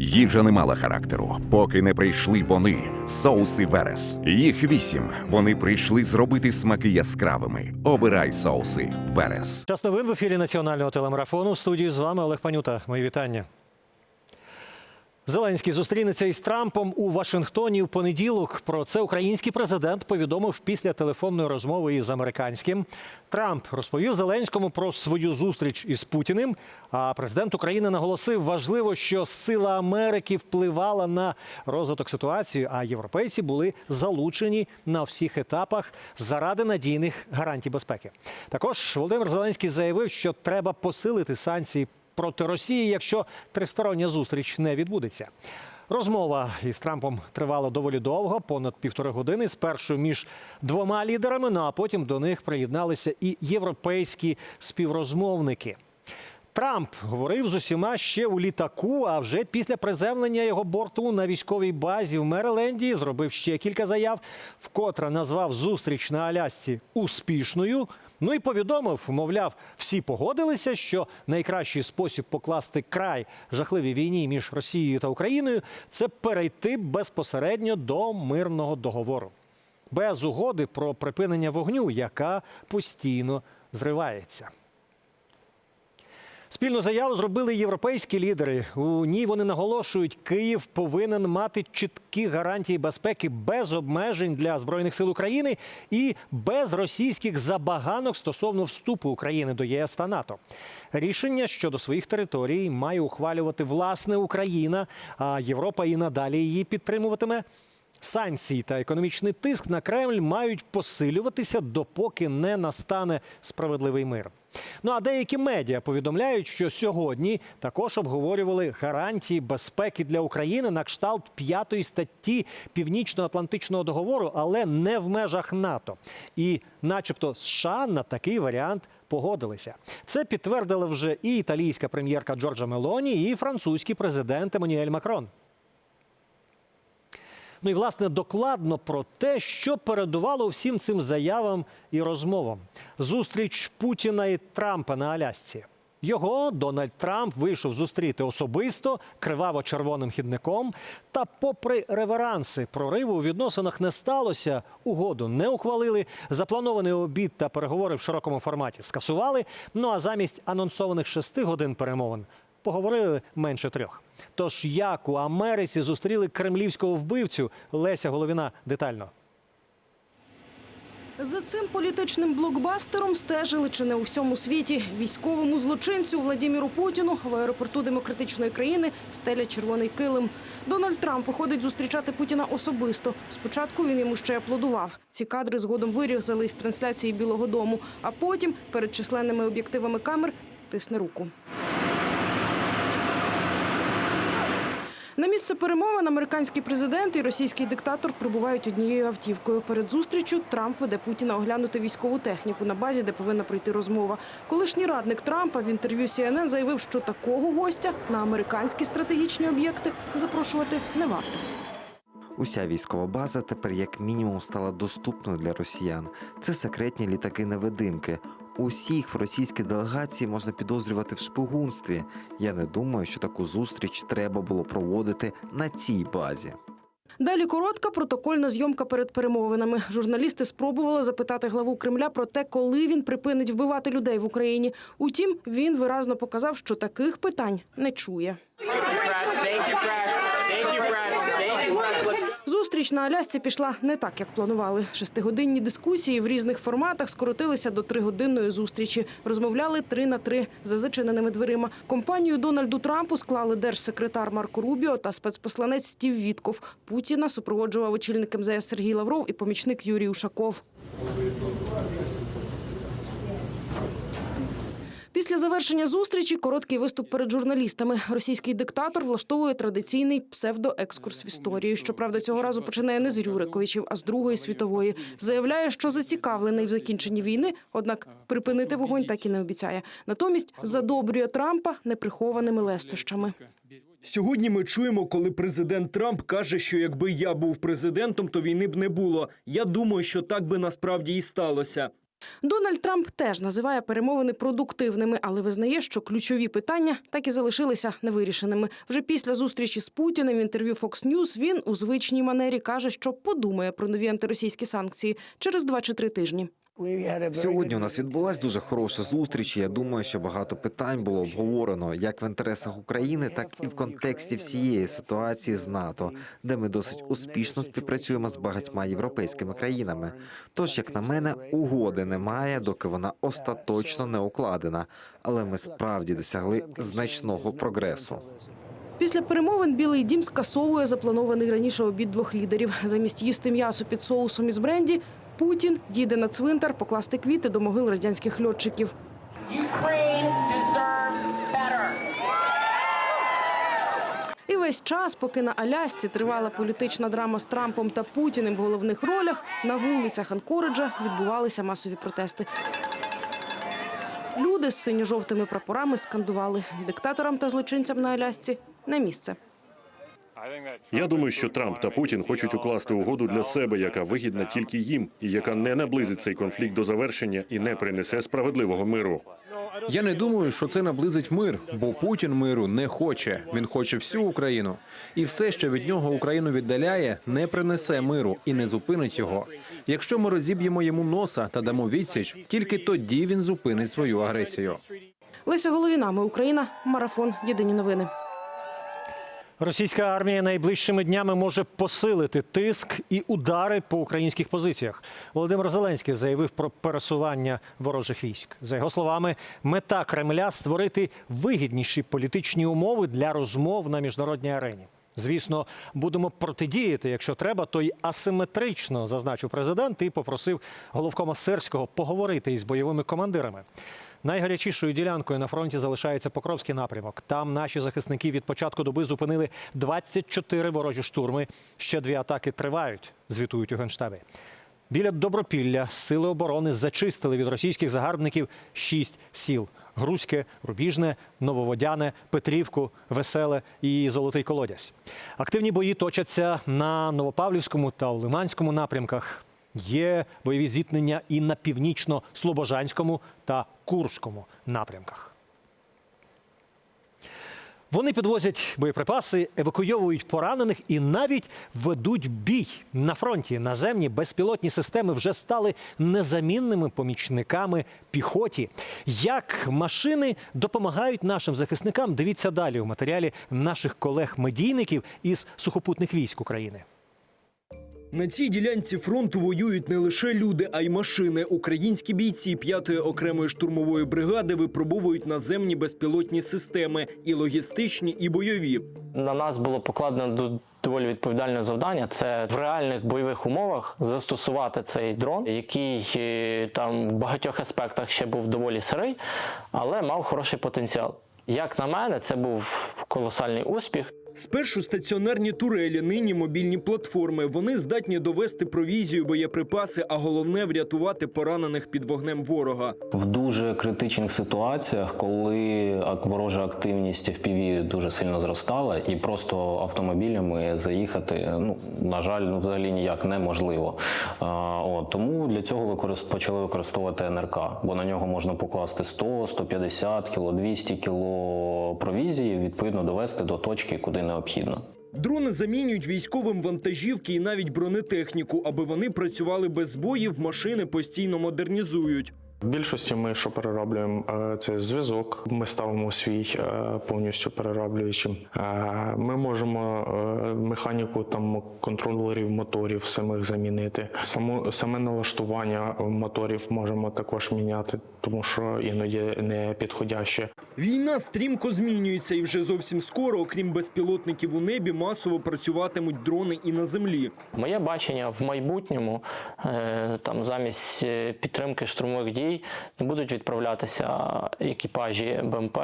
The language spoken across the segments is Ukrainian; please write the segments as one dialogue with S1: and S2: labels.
S1: Їжа не мала характеру, поки не прийшли вони, соуси Верес. Їх вісім. Вони прийшли зробити смаки яскравими. Обирай соуси Верес.
S2: Час новин в ефірі національного телемарафону. В студії з вами Олег Панюта. Мої вітання. Зеленський зустрінеться із Трампом у Вашингтоні в понеділок. Про це український президент повідомив після телефонної розмови із американським. Трамп розповів Зеленському про свою зустріч із Путіним. А президент України наголосив, важливо, що сила Америки впливала на розвиток ситуації, а європейці були залучені на всіх етапах заради надійних гарантій безпеки. Також Володимир Зеленський заявив, що треба посилити санкції проти Росії, якщо тристороння зустріч не відбудеться. Розмова із Трампом тривала доволі довго, понад півтори години. Спершу між двома лідерами, ну а потім до них приєдналися і європейські співрозмовники. Трамп говорив з усіма ще у літаку. А вже після приземлення його борту на військовій базі в Мериленді зробив ще кілька заяв, вкотре назвав зустріч на Алясці успішною. Ну і повідомив, мовляв, всі погодилися, що найкращий спосіб покласти край жахливій війні між Росією та Україною це перейти безпосередньо до мирного договору, без угоди про припинення вогню, яка постійно зривається. Спільну заяву зробили європейські лідери. У ній вони наголошують, Київ повинен мати чіткі гарантії безпеки без обмежень для збройних сил України і без російських забаганок стосовно вступу України до ЄС та НАТО. Рішення щодо своїх територій має ухвалювати власне Україна, а Європа і надалі її підтримуватиме. Санкції та економічний тиск на Кремль мають посилюватися, допоки не настане справедливий мир. Ну а деякі медіа повідомляють, що сьогодні також обговорювали гарантії безпеки для України на кшталт п'ятої статті Північно-Атлантичного договору, але не в межах НАТО. І, начебто, США на такий варіант погодилися. Це підтвердили вже і італійська прем'єрка Джорджа Мелоні, і французький президент Еммануель Макрон. Ну і власне докладно про те, що передувало всім цим заявам і розмовам. Зустріч Путіна і Трампа на Алясці. Його Дональд Трамп вийшов зустріти особисто криваво-червоним хідником. Та, попри реверанси, прориву у відносинах не сталося. Угоду не ухвалили. Запланований обід та переговори в широкому форматі скасували. Ну а замість анонсованих шести годин перемовин поговорили менше трьох. Тож як у Америці зустріли кремлівського вбивцю Леся Головіна детально.
S3: За цим політичним блокбастером стежили чи не у всьому світі. Військовому злочинцю Владіміру Путіну в аеропорту демократичної країни стелять червоний килим. Дональд Трамп виходить зустрічати Путіна особисто. Спочатку він йому ще аплодував. Ці кадри згодом вирізали із трансляції Білого Дому, а потім перед численними об'єктивами камер тисне руку. На місце перемовин американський президент і російський диктатор прибувають однією автівкою. Перед зустрічю Трамп веде Путіна оглянути військову техніку на базі, де повинна пройти розмова. Колишній радник Трампа в інтерв'ю CNN заявив, що такого гостя на американські стратегічні об'єкти запрошувати не варто.
S4: Уся військова база тепер як мінімум стала доступною для росіян. Це секретні літаки-невидимки. Усіх в російській делегації можна підозрювати в шпигунстві. Я не думаю, що таку зустріч треба було проводити на цій базі.
S3: Далі коротка протокольна зйомка перед перемовинами. Журналісти спробували запитати главу Кремля про те, коли він припинить вбивати людей в Україні. Утім, він виразно показав, що таких питань не чує. Зустріч на Алясці пішла не так, як планували. Шестигодинні дискусії в різних форматах скоротилися до тригодинної зустрічі. Розмовляли три на три за зачиненими дверима. Компанію Дональду Трампу склали держсекретар Марко Рубіо та спецпосланець Стів Вітков. Путіна супроводжував очільник МЗС Сергій Лавров і помічник Юрій Ушаков. Після завершення зустрічі короткий виступ перед журналістами. Російський диктатор влаштовує традиційний псевдоекскурс в історію. Щоправда, цього разу починає не з Рюриковичів, а з Другої світової. Заявляє, що зацікавлений в закінченні війни, однак припинити вогонь так і не обіцяє. Натомість задобрює Трампа неприхованими лестощами.
S5: Сьогодні ми чуємо, коли президент Трамп каже, що якби я був президентом, то війни б не було. Я думаю, що так би насправді і сталося.
S3: Дональд Трамп теж називає перемовини продуктивними, але визнає, що ключові питання так і залишилися невирішеними. Вже після зустрічі з Путіним в інтерв'ю Fox News він у звичній манері каже, що подумає про нові антиросійські санкції через два чи три тижні.
S4: Сьогодні у нас відбулась дуже хороша зустріч. Я думаю, що багато питань було обговорено як в інтересах України, так і в контексті всієї ситуації з НАТО, де ми досить успішно співпрацюємо з багатьма європейськими країнами. Тож, як на мене, угоди немає, доки вона остаточно не укладена. Але ми справді досягли значного прогресу.
S3: Після перемовин Білий Дім скасовує запланований раніше обід двох лідерів. Замість їсти м'ясо під соусом із бренді, Путін їде на цвинтар покласти квіти до могил радянських льотчиків. І весь час, поки на Алясці тривала політична драма з Трампом та Путіним в головних ролях, на вулицях Анкориджа відбувалися масові протести. Люди з синьо-жовтими прапорами скандували диктаторам та злочинцям на Алясці на місце.
S6: Я думаю, що Трамп та Путін хочуть укласти угоду для себе, яка вигідна тільки їм, і яка не наблизить цей конфлікт до завершення і не принесе справедливого миру.
S7: Я не думаю, що це наблизить мир, бо Путін миру не хоче. Він хоче всю Україну, і все, що від нього Україну віддаляє, не принесе миру і не зупинить його. Якщо ми розіб'ємо йому носа та дамо відсіч, тільки тоді він зупинить свою агресію.
S3: Леся Головіна, ми Україна, марафон. Єдині новини.
S2: Російська армія найближчими днями може посилити тиск і удари по українських позиціях. Володимир Зеленський заявив про пересування ворожих військ. За його словами, мета Кремля створити вигідніші політичні умови для розмов на міжнародній арені. Звісно, будемо протидіяти, якщо треба, то й асиметрично зазначив президент і попросив головкома Сирського поговорити із бойовими командирами. Найгарячішою ділянкою на фронті залишається Покровський напрямок. Там наші захисники від початку доби зупинили 24 ворожі штурми. Ще дві атаки тривають, звітують у генштабі. Біля Добропілля сили оборони зачистили від російських загарбників шість сіл: Грузьке, Рубіжне, Нововодяне, Петрівку, Веселе і Золотий Колодязь. Активні бої точаться на Новопавлівському та Лиманському напрямках. Є бойові зіткнення і на північно-слобожанському та Курському напрямках. Вони підвозять боєприпаси, евакуйовують поранених і навіть ведуть бій на фронті. Наземні безпілотні системи вже стали незамінними помічниками піхоті. Як машини допомагають нашим захисникам? Дивіться далі у матеріалі наших колег-медійників із сухопутних військ України.
S5: На цій ділянці фронту воюють не лише люди, а й машини. Українські бійці 5-ї окремої штурмової бригади випробовують наземні безпілотні системи і логістичні, і бойові.
S8: На нас було покладено до- доволі відповідальне завдання. Це в реальних бойових умовах застосувати цей дрон, який е, там в багатьох аспектах ще був доволі сирий, але мав хороший потенціал. Як на мене, це був колосальний успіх.
S5: Спершу стаціонарні турелі, нині мобільні платформи. Вони здатні довести провізію, боєприпаси, а головне врятувати поранених під вогнем ворога.
S9: В дуже критичних ситуаціях, коли ворожа активність FPV дуже сильно зростала, і просто автомобілями заїхати, ну на жаль, ну взагалі ніяк неможливо. А, от, тому для цього використ... почали використовувати НРК, бо на нього можна покласти 100, 150 кіло, 200 кіло провізії, відповідно довести до точки, куди необхідно.
S5: Дрони замінюють військовим вантажівки і навіть бронетехніку, аби вони працювали без збоїв. Машини постійно модернізують.
S10: В більшості ми що перероблюємо, е, це зв'язок. Ми ставимо свій е, повністю перероблюючим. Е, Ми можемо механіку там контролерів моторів самих замінити. Само саме налаштування моторів можемо також міняти, тому що іноді не підходяще.
S5: Війна стрімко змінюється, і вже зовсім скоро, окрім безпілотників у небі, масово працюватимуть дрони і на землі.
S8: Моє бачення в майбутньому там замість підтримки штурмових дій не будуть відправлятися екіпажі БМП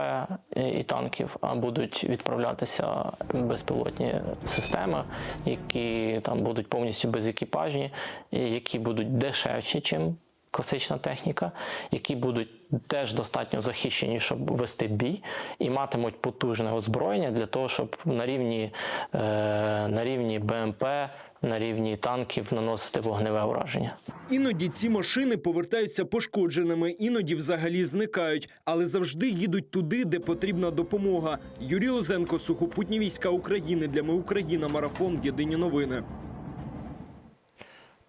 S8: і танків, а будуть відправлятися безпілотні системи, які там будуть повністю безекіпажні, які будуть дешевші, чим класична техніка, які будуть теж достатньо захищені, щоб вести бій, і матимуть потужне озброєння для того, щоб на рівні, е, на рівні БМП, на рівні танків наносити вогневе ураження.
S5: Іноді ці машини повертаються пошкодженими, іноді взагалі зникають, але завжди їдуть туди, де потрібна допомога. Юрій Лозенко, сухопутні війська України для Ми Україна. Марафон. Єдині новини.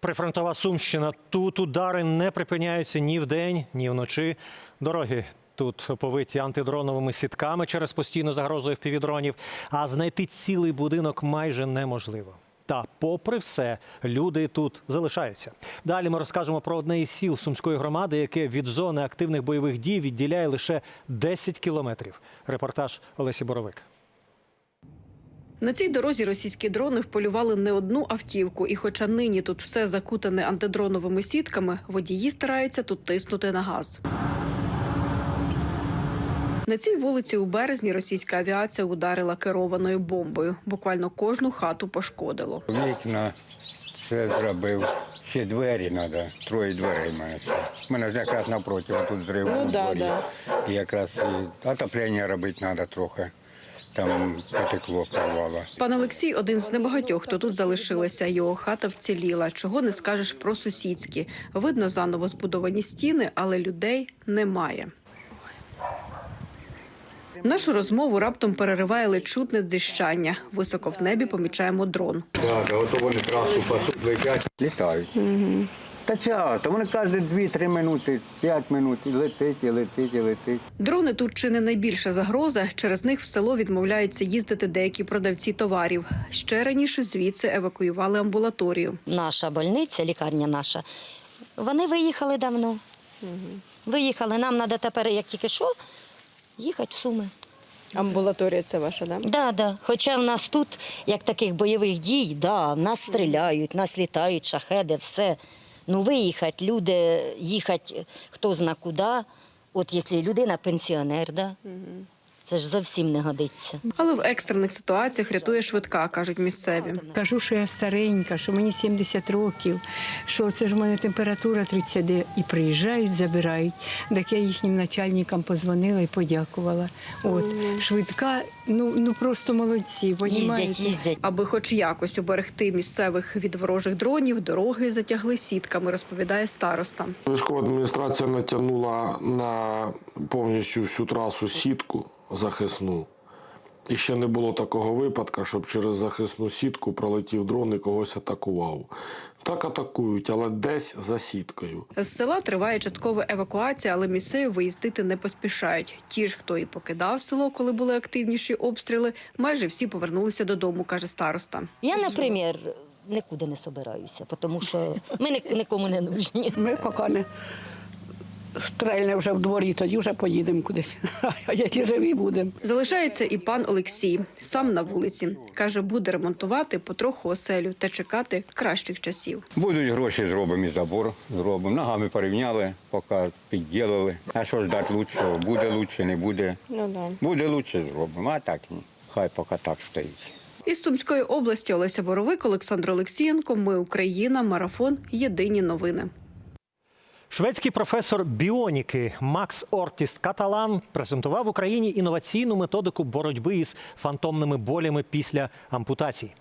S2: Прифронтова Сумщина. Тут удари не припиняються ні вдень, ні вночі. Дороги тут повиті антидроновими сітками через постійну загрозу впівдронів, а знайти цілий будинок майже неможливо. Та, попри все, люди тут залишаються. Далі ми розкажемо про одне із сіл Сумської громади, яке від зони активних бойових дій відділяє лише 10 кілометрів. Репортаж Олесі Боровик.
S11: На цій дорозі російські дрони вполювали не одну автівку, і хоча нині тут все закутане антидроновими сітками, водії стараються тут тиснути на газ. На цій вулиці у березні російська авіація ударила керованою бомбою. Буквально кожну хату пошкодило.
S12: Вікна все зробив. Ще двері треба, троє дверей в мене. У мене ж якраз напроти, тут зрив
S11: Ну
S12: у дворі.
S11: да.
S12: І якраз отоплення робити треба трохи. Там потекло, порвало.
S11: Пан Олексій один з небагатьох, хто тут залишилися. Його хата вціліла. Чого не скажеш про сусідські. Видно заново збудовані стіни, але людей немає. Нашу розмову раптом перериває ледь чутне дзищання. Високо в небі помічаємо дрон.
S12: Так, да, ото вони трасу пасуть, летять, літають. Та часто, вони кожні 2-3 минути, 5 минут, і летить, і летить, і летить.
S11: Дрони тут чи не найбільша загроза. Через них в село відмовляються їздити деякі продавці товарів. Ще раніше звідси евакуювали амбулаторію.
S13: наша больниця, лікарня наша, вони виїхали давно. Виїхали. Нам треба тепер, як тільки що, їхати в Суми.
S11: Амбулаторія це ваша, да?
S13: Да, да. Хоча в нас тут, як таких бойових дій, да, в нас стріляють, нас літають шахеди, все. Ну, виїхати, люди їхати хто зна куди. От якщо людина пенсіонер, да, це ж зовсім не годиться.
S11: Але в екстрених ситуаціях рятує швидка, кажуть місцеві.
S14: Кажу, що я старенька, що мені 70 років, що це ж в мене температура 39. І приїжджають, забирають. Так я їхнім начальникам позвонила і подякувала. От швидка, ну ну просто молодці.
S13: Їздять,
S14: понімаєте?
S13: їздять.
S11: Аби хоч якось уберегти місцевих від ворожих дронів, дороги затягли сітками, розповідає староста.
S15: Військова адміністрація натягнула на повністю всю трасу сітку захисну. І ще не було такого випадку, щоб через захисну сітку пролетів дрон і когось атакував. Так атакують, але десь за сіткою.
S11: З села триває часткова евакуація, але місцеві виїздити не поспішають. Ті ж, хто і покидав село, коли були активніші обстріли, майже всі повернулися додому, каже староста.
S13: Я, наприклад, нікуди не собираюся, тому що ми ні- нікому не нужні.
S14: Ми поки не стрельне вже в дворі, тоді вже поїдемо кудись. А якщо живі будемо.
S11: Залишається і пан Олексій, сам на вулиці. Каже, буде ремонтувати потроху оселю та чекати кращих часів.
S12: Будуть гроші, зробимо і забор, зробимо. Ногами порівняли, поки підділили. А що ж дати лучшого? Буде лучше, не буде.
S11: Ну да.
S12: Буде лучше зробимо, а так ні. Хай поки так стоїть.
S11: Із Сумської області Олеся Боровик, Олександр Олексієнко. Ми Україна. Марафон. Єдині новини.
S2: Шведський професор біоніки Макс Ортіст Каталан презентував в Україні інноваційну методику боротьби із фантомними болями після ампутації.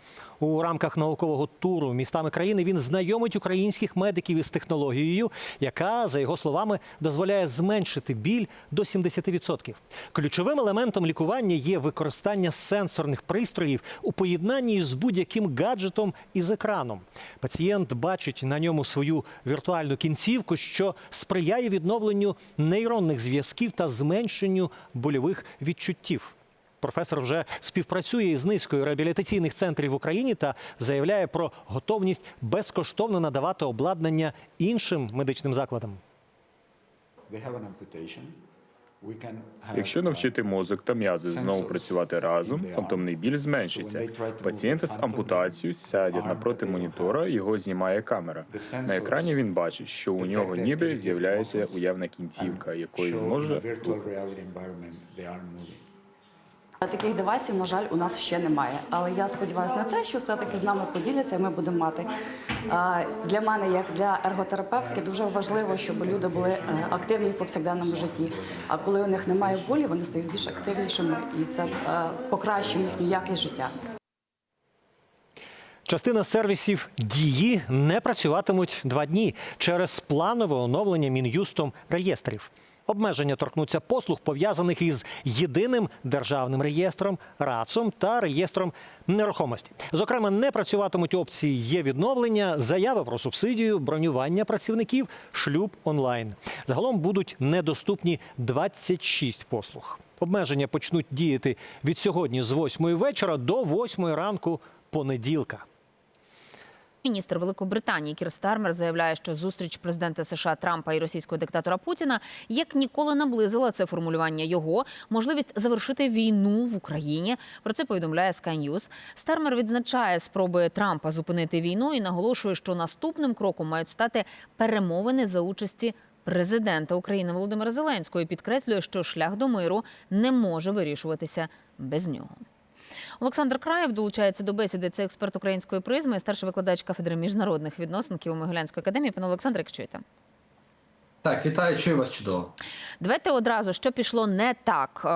S2: У рамках наукового туру містами країни він знайомить українських медиків із технологією, яка, за його словами, дозволяє зменшити біль до 70%. Ключовим елементом лікування є використання сенсорних пристроїв у поєднанні з будь-яким гаджетом із екраном. Пацієнт бачить на ньому свою віртуальну кінцівку, що сприяє відновленню нейронних зв'язків та зменшенню больових відчуттів. Професор вже співпрацює із низкою реабілітаційних центрів в Україні та заявляє про готовність безкоштовно надавати обладнання іншим медичним закладам.
S16: Якщо навчити мозок та м'язи знову працювати разом, фантомний біль зменшиться. Пацієнти з ампутацією сядять напроти монітора, його знімає камера. На екрані він бачить, що у нього ніби з'являється уявна кінцівка, якою він може
S17: Таких девайсів, на жаль, у нас ще немає. Але я сподіваюся на те, що все-таки з нами поділяться, і ми будемо мати. Для мене, як для ерготерапевтки, дуже важливо, щоб люди були е, активні в повсякденному житті. А коли у них немає болі, вони стають більш активнішими, і це е, покращує їхню якість життя.
S2: Частина сервісів дії не працюватимуть два дні через планове оновлення мін'юстом реєстрів. Обмеження торкнуться послуг, пов'язаних із єдиним державним реєстром, РАЦом та реєстром нерухомості. Зокрема, не працюватимуть опції є відновлення, заяви про субсидію, бронювання працівників, шлюб онлайн. Загалом будуть недоступні 26 послуг. Обмеження почнуть діяти від сьогодні з 8 вечора до 8 ранку понеділка.
S18: Міністр Великобританії Кір Стармер заявляє, що зустріч президента США Трампа і російського диктатора Путіна як ніколи наблизила це формулювання його можливість завершити війну в Україні. Про це повідомляє Sky News. Стармер відзначає спроби Трампа зупинити війну і наголошує, що наступним кроком мають стати перемовини за участі. Президента України Володимира Зеленського підкреслює, що шлях до миру не може вирішуватися без нього. Олександр Краєв долучається до бесіди. Це експерт української призми, старший викладач кафедри міжнародних відносин Києво-Могилянської академії. Пане Олександр, як чуєте?
S19: Так, вітаю, чую вас чудово.
S18: Давайте одразу, що пішло не так е,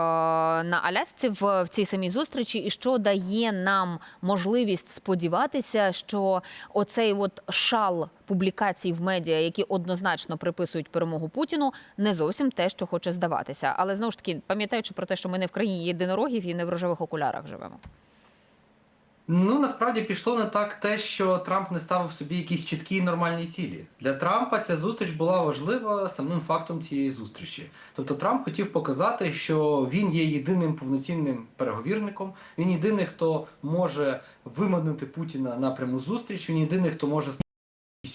S18: на Алясці в, цій самій зустрічі, і що дає нам можливість сподіватися, що оцей от шал публікацій в медіа, які однозначно приписують перемогу Путіну, не зовсім те, що хоче здаватися. Але знову ж таки, пам'ятаючи про те, що ми не в країні єдинорогів і не в рожевих окулярах живемо.
S19: Ну насправді пішло не так те, що Трамп не ставив собі якісь чіткі і нормальні цілі. Для Трампа ця зустріч була важлива самим фактом цієї зустрічі. Тобто Трамп хотів показати, що він є єдиним повноцінним переговірником. Він єдиний, хто може виманити Путіна на пряму зустріч. Він єдиний, хто може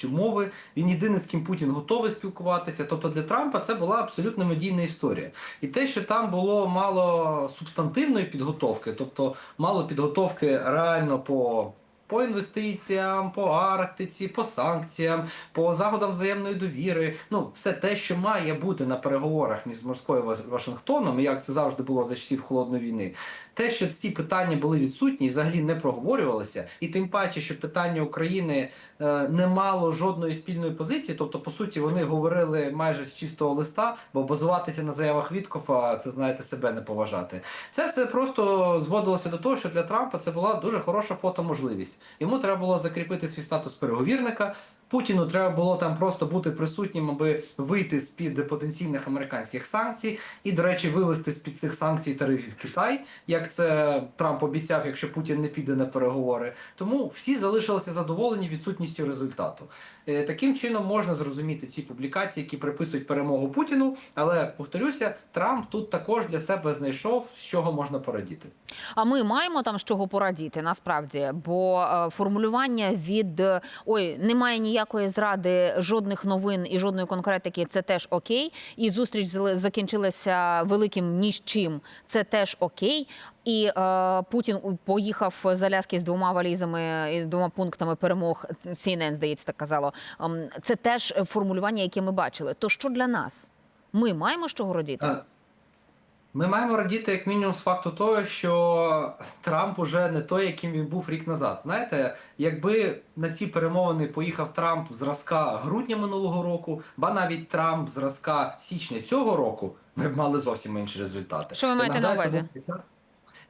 S19: умови. Він єдиний, з ким Путін готовий спілкуватися. Тобто для Трампа це була абсолютно медійна історія. І те, що там було мало субстантивної підготовки, тобто мало підготовки реально по. По інвестиціям, по Арктиці, по санкціям, по заходам взаємної довіри. Ну, все те, що має бути на переговорах між Вас- Вашингтоном, як це завжди було за часів холодної війни. Те, що ці питання були відсутні взагалі не проговорювалися, і тим паче, що питання України е, не мало жодної спільної позиції. Тобто, по суті, вони говорили майже з чистого листа, бо базуватися на заявах Віткофа це знаєте себе не поважати. Це все просто зводилося до того, що для Трампа це була дуже хороша фотоможливість. Йому треба було закріпити свій статус переговірника. Путіну треба було там просто бути присутнім, аби вийти з під потенційних американських санкцій, і, до речі, вивести з під цих санкцій тарифів Китай, як це Трамп обіцяв, якщо Путін не піде на переговори. Тому всі залишилися задоволені відсутністю результату. Е, Таким чином можна зрозуміти ці публікації, які приписують перемогу Путіну. Але повторюся, Трамп тут також для себе знайшов з чого можна порадіти.
S18: А ми маємо там з чого порадіти насправді, бо е, формулювання від е, ой, немає ніякої зради, жодних новин і жодної конкретики. Це теж окей. І зустріч закінчилася великим ні з чим. Це теж окей. І е, Путін поїхав з Аляски з двома валізами і з двома пунктами перемог. CNN, здається, так казало. Ем, Це теж формулювання, яке ми бачили. То що для нас? Ми маємо чого радіти?
S19: А, Ми маємо радіти як мінімум з факту того, що Трамп уже не той, яким він був рік назад. Знаєте, якби на ці перемовини поїхав Трамп зразка грудня минулого року, ба навіть Трамп зразка січня цього року, ми б мали зовсім інші результати.
S18: Що ви маєте на увазі?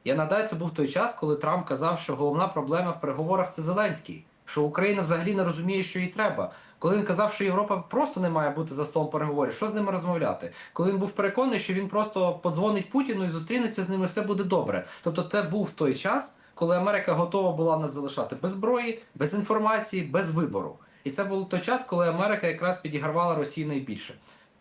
S19: Я нагадаю, це був той час, коли Трамп казав, що головна проблема в переговорах це Зеленський, що Україна взагалі не розуміє, що їй треба. Коли він казав, що Європа просто не має бути за столом переговорів, що з ними розмовляти? Коли він був переконаний, що він просто подзвонить Путіну і зустрінеться з ними, все буде добре. Тобто, це був той час, коли Америка готова була нас залишати без зброї, без інформації, без вибору. І це був той час, коли Америка якраз підігравала Росії найбільше.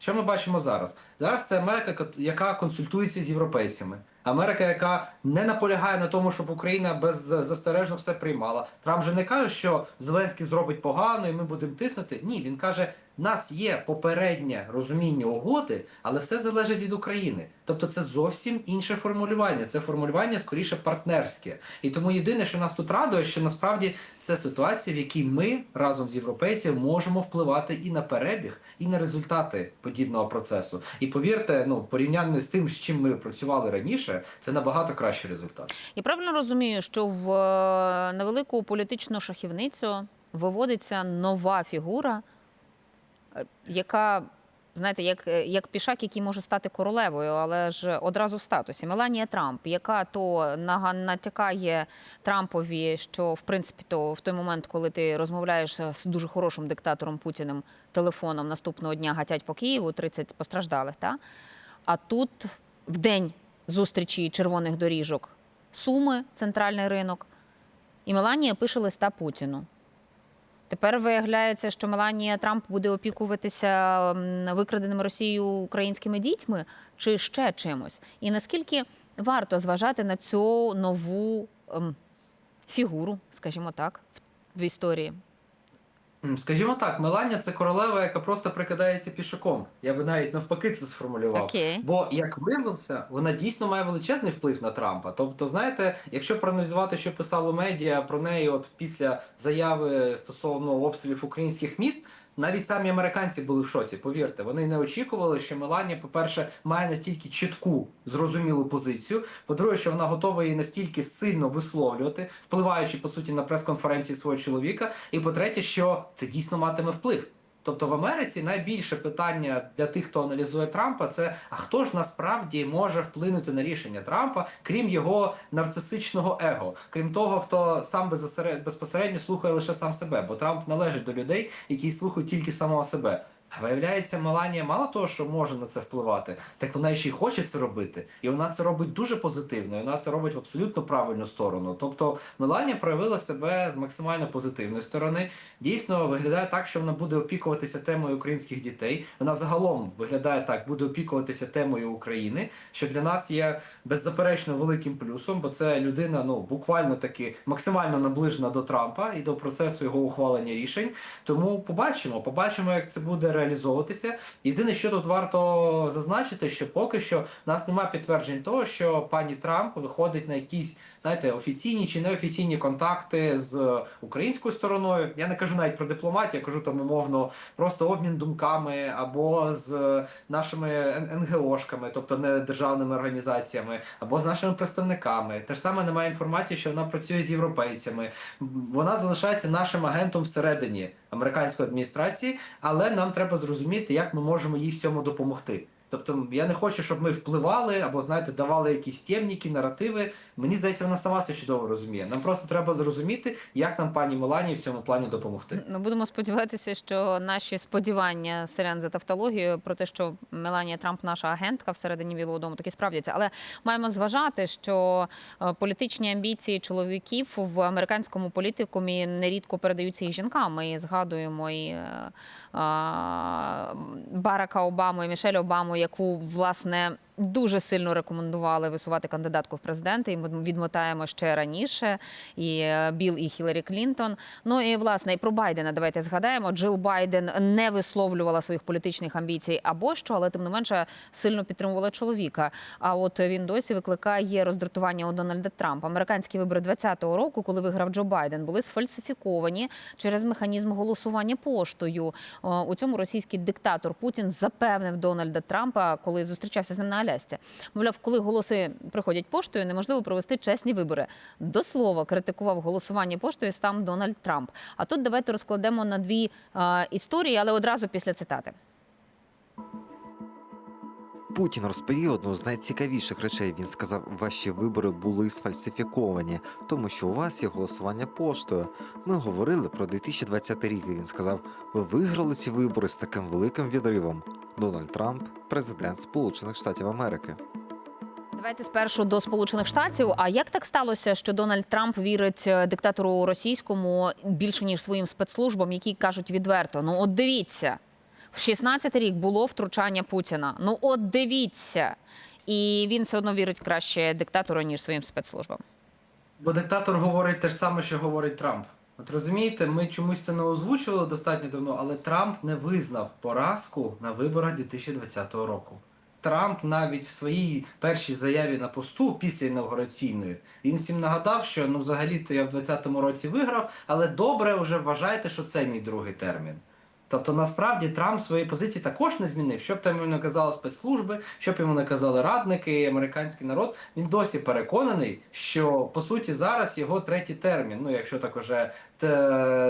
S19: Що ми бачимо зараз? Зараз це Америка, яка консультується з європейцями. Америка, яка не наполягає на тому, щоб Україна беззастережно все приймала. Трамп же не каже, що Зеленський зробить погано, і ми будемо тиснути. Ні, він каже: нас є попереднє розуміння угоди, але все залежить від України. Тобто це зовсім інше формулювання. Це формулювання скоріше партнерське. І тому єдине, що нас тут радує, що насправді це ситуація, в якій ми разом з європейцями можемо впливати і на перебіг, і на результати подібного процесу. І повірте, ну порівняно з тим, з чим ми працювали раніше, це набагато кращий результат.
S18: Я правильно розумію, що в е, невелику політичну шахівницю виводиться нова фігура, яка, знаєте, як, е, як пішак, який може стати королевою, але ж одразу в статусі. Меланія Трамп, яка то натякає Трампові, що в принципі то в той момент, коли ти розмовляєш з дуже хорошим диктатором Путіним телефоном, наступного дня гатять по Києву 30 постраждалих. Та? А тут в день зустрічі червоних доріжок Суми, центральний ринок. І Меланія пише листа Путіну. Тепер виявляється, що Меланія Трамп буде опікуватися викраденими Росією українськими дітьми чи ще чимось. І наскільки варто зважати на цю нову ем, фігуру, скажімо так, в, історії?
S19: Скажімо так, Меланія це королева, яка просто прикидається пішаком. Я би навіть навпаки це сформулював.
S18: Окей.
S19: Бо як виявилося, вона дійсно має величезний вплив на Трампа. Тобто, знаєте, якщо проаналізувати, що писало медіа про неї, от після заяви стосовно обстрілів українських міст. Навіть самі американці були в шоці, повірте. Вони не очікували, що Меланія, по-перше, має настільки чітку, зрозумілу позицію. По-друге, що вона готова її настільки сильно висловлювати, впливаючи по суті на прес-конференції свого чоловіка. І по-третє, що це дійсно матиме вплив. Тобто в Америці найбільше питання для тих, хто аналізує Трампа, це а хто ж насправді може вплинути на рішення Трампа, крім його нарцисичного его, крім того, хто сам безпосередньо слухає лише сам себе, бо Трамп належить до людей, які слухають тільки самого себе. Виявляється, Меланія мало того, що може на це впливати, так вона ще й хоче це робити. І вона це робить дуже позитивно, і вона це робить в абсолютно правильну сторону. Тобто Меланія проявила себе з максимально позитивної сторони. Дійсно виглядає так, що вона буде опікуватися темою українських дітей. Вона загалом виглядає так, буде опікуватися темою України, що для нас є беззаперечно великим плюсом, бо це людина, ну буквально таки максимально наближена до Трампа і до процесу його ухвалення рішень. Тому побачимо, побачимо, як це буде реалізовуватися. Єдине, що тут варто зазначити, що поки що в нас немає підтверджень того, що пані Трамп виходить на якісь, знаєте, офіційні чи неофіційні контакти з українською стороною. Я не кажу навіть про дипломатію, я кажу там умовно просто обмін думками або з нашими НГОшками, тобто не державними організаціями, або з нашими представниками. Те ж саме немає інформації, що вона працює з європейцями. Вона залишається нашим агентом всередині американської адміністрації, але нам треба зрозуміти, як ми можемо їй в цьому допомогти. Тобто я не хочу, щоб ми впливали або знаєте, давали якісь темніки, наративи. Мені здається, вона сама все чудово розуміє. Нам просто треба зрозуміти, як нам пані Меланії в цьому плані допомогти.
S18: Ну, будемо сподіватися, що наші сподівання селян за тавтологію про те, що Меланія Трамп наша агентка всередині Білого Дому, таки справдяться. Але маємо зважати, що е, політичні амбіції чоловіків в американському політикумі нерідко передаються і жінкам. Ми згадуємо і е, е, Барака Обаму і Мішель Обаму, яку власне. Дуже сильно рекомендували висувати кандидатку в президенти. І ми відмотаємо ще раніше. І е, Білл і Хіларі Клінтон. Ну і власне і про Байдена. Давайте згадаємо. Джил Байден не висловлювала своїх політичних амбіцій або що, але тим не менше сильно підтримувала чоловіка. А от він досі викликає роздратування у Дональда Трампа. Американські вибори 2020 року, коли виграв Джо Байден, були сфальсифіковані через механізм голосування поштою. У цьому російський диктатор Путін запевнив Дональда Трампа, коли зустрічався з ним на Алясці. Мовляв, коли голоси приходять поштою, неможливо провести чесні вибори. До слова критикував голосування поштою сам Дональд Трамп. А тут давайте розкладемо на дві е, історії, але одразу після цитати.
S4: Путін розповів одну з найцікавіших речей. Він сказав, ваші вибори були сфальсифіковані, тому що у вас є голосування поштою. Ми говорили про 2020 рік. і Він сказав, ви виграли ці вибори з таким великим відривом. Дональд Трамп, президент Сполучених Штатів Америки.
S18: Давайте спершу до Сполучених Штатів. А як так сталося, що Дональд Трамп вірить е, диктатору російському більше ніж своїм спецслужбам, які кажуть відверто: ну от дивіться, в 16 рік було втручання Путіна. Ну от дивіться, і він все одно вірить краще диктатору ніж своїм спецслужбам.
S19: Бо диктатор говорить те ж саме, що говорить Трамп. От розумієте, ми чомусь це не озвучували достатньо давно, але Трамп не визнав поразку на виборах 2020 року. Трамп навіть в своїй першій заяві на посту після інавгураційної він всім нагадав, що ну взагалі-то я в 2020 році виграв, але добре вже вважайте, що це мій другий термін. Тобто, насправді Трамп свої позиції також не змінив. Що б там йому не казали спецслужби, що б йому не казали радники, і американський народ. Він досі переконаний, що по суті зараз його третій термін. Ну якщо так уже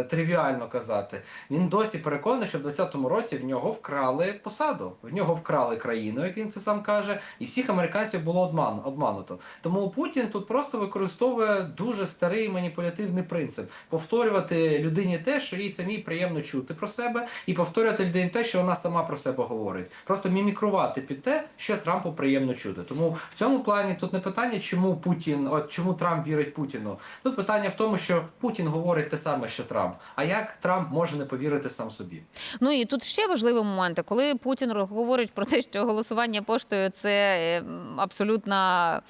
S19: тривіально казати, він досі переконаний, що в 2020 році в нього вкрали посаду, в нього вкрали країну, як він це сам каже, і всіх американців було обман, обмануто. Тому Путін тут просто використовує дуже старий маніпулятивний принцип повторювати людині те, що їй самій приємно чути про себе, і повторювати людині те, що вона сама про себе говорить. Просто мімікрувати під те, що Трампу приємно чути. Тому в цьому плані тут не питання, чому Путін, от чому Трамп вірить Путіну. Тут питання в тому, що Путін говорить те саме, що Трамп. А як Трамп може не повірити сам собі?
S18: Ну і тут ще важливі моменти, коли Путін говорить про те, що голосування поштою це е, абсолютна,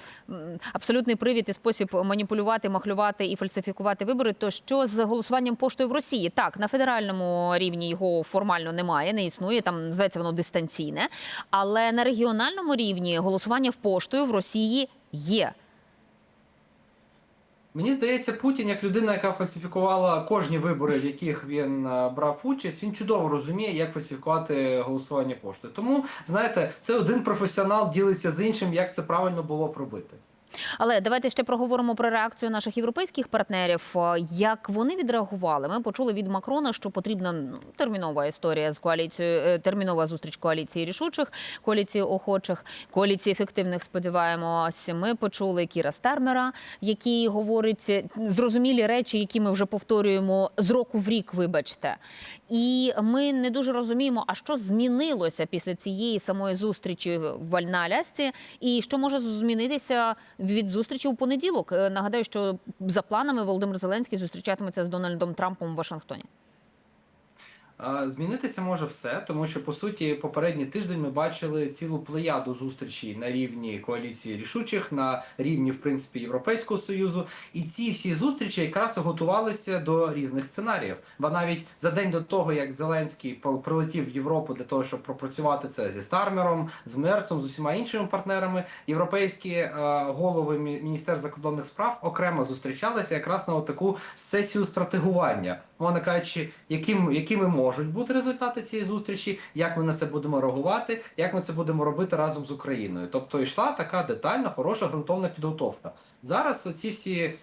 S18: абсолютний привід і спосіб маніпулювати, махлювати і фальсифікувати вибори. То що з голосуванням поштою в Росії? Так, на федеральному рівні його формально немає, не існує. Там зветься воно дистанційне. Але на регіональному рівні голосування в поштою в Росії є.
S19: Мені здається, Путін, як людина, яка фальсифікувала кожні вибори, в яких він е, брав участь, він чудово розуміє, як фальсифікувати голосування поштою. Тому, знаєте, це один професіонал ділиться з іншим, як це правильно було б робити.
S18: Але давайте ще проговоримо про реакцію наших європейських партнерів. Е, Як вони відреагували? Ми почули від Макрона, що потрібна ну, термінова історія з коаліцією, е, термінова зустріч коаліції рішучих, коаліції охочих, коаліції ефективних. Сподіваємось, ми почули Кіра Стармера, який говорить е, зрозумілі речі, які ми вже повторюємо з року в рік. Вибачте, і ми не дуже розуміємо, а що змінилося після цієї самої зустрічі в Альна-Алясці, і що може змінитися від зустрічі у понеділок. Е, Нагадаю, що за планами Володимир Зеленський зустрічатиметься з Дональдом Трампом у Вашингтоні.
S19: Змінитися може все, тому що по суті попередній тиждень ми бачили цілу плеяду зустрічей на рівні коаліції рішучих, на рівні в принципі Європейського союзу. І ці всі зустрічі якраз готувалися до різних сценаріїв. Бо навіть за день до того, як Зеленський прилетів в Європу для того, щоб пропрацювати це зі Стармером, з Мерцом, з усіма іншими партнерами, європейські е, голови Мі- міністерств закордонних справ окремо зустрічалися якраз на таку сесію стратегування. Мовно кажучи, яким, якими можуть бути результати цієї зустрічі, як ми на це будемо реагувати, як ми це будемо робити разом з Україною. Тобто йшла така детальна, хороша ґрунтовна підготовка. Зараз оці всі е,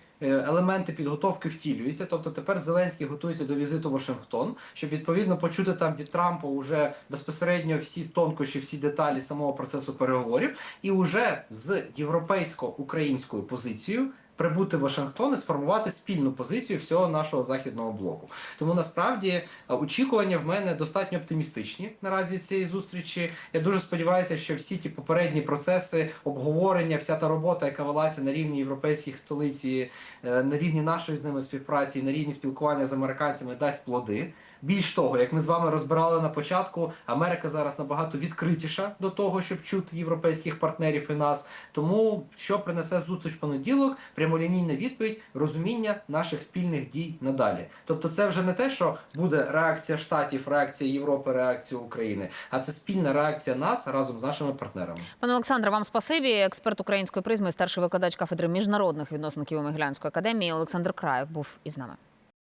S19: елементи підготовки втілюються. Тобто тепер Зеленський готується до візиту в Вашингтон, щоб відповідно почути там від Трампа уже безпосередньо всі тонкощі, всі деталі самого процесу переговорів, і уже з європейсько-українською позицією прибути в Вашингтон і сформувати спільну позицію всього нашого західного блоку. Тому насправді е, очікування в мене достатньо оптимістичні наразі цієї зустрічі. Я дуже сподіваюся, що всі ті попередні процеси обговорення, вся та робота, яка велася на рівні європейських столиць, е, на рівні нашої з ними співпраці, на рівні спілкування з американцями, дасть плоди. Більш того, як ми з вами розбирали на початку, Америка зараз набагато відкритіша до того, щоб чути європейських партнерів і нас. Тому що принесе зустріч понеділок, прямолінійна відповідь, розуміння наших спільних дій надалі. Тобто, це вже не те, що буде реакція штатів, реакція Європи, реакція України, а це спільна реакція нас разом з нашими партнерами.
S18: Пане Олександре, вам спасибі. Експерт української призми, старший викладач кафедри міжнародних відносин Києво-Могилянської академії Олександр Краєв був із нами.